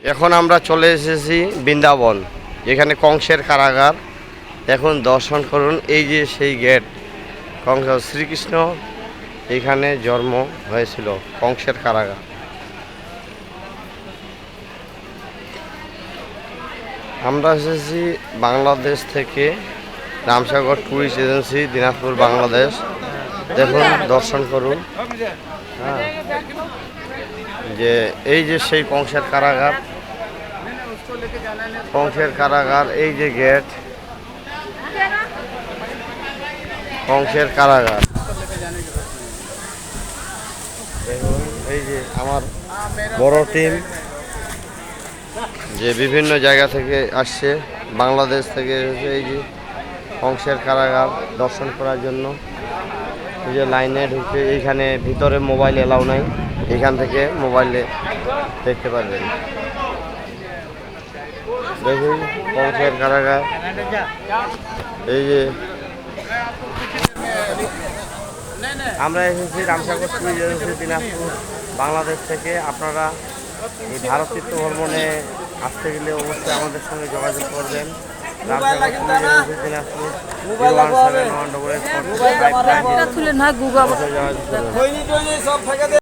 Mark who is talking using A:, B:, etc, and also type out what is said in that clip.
A: এখন আমরা চলে এসেছি বৃন্দাবন এখানে কংসের কারাগার। এখন দর্শন করুন, এই যে সেই গেট, কংস শ্রীকৃষ্ণ এখানে জন্ম হয়েছিল, কংসের কারাগার। আমরা এসেছি বাংলাদেশ থেকে, রামসাগর ট্যুরিস্ট এজেন্সি, দিনাজপুর, বাংলাদেশ। দেখুন, দর্শন করুন। হ্যাঁ। যে এই যে সেই কংসের কারাগার কংসের কারাগার, এই যে গেট কংসের কারাগার। এই যে আমার বড় টিম যে বিভিন্ন জায়গা থেকে আসছে, বাংলাদেশ থেকে এসেছে, এই যে কংসের কারাগার দর্শন করার জন্য। এই যে লাইনে ঢুকে, এইখানে ভিতরে মোবাইল এলাও নাই। এখান থেকে মোবাইলে দেখতে পারবেন। দেখুন কংসের কারাগার। এই যে আমরা এসেছি রামসাগর এজেন্সি দিনাজপুর বাংলাদেশ থেকে। আপনারা এই ভারত ভ্রমণে আসতে গেলে অবশ্যই আমাদের সঙ্গে যোগাযোগ করবেন। দিনাজপুর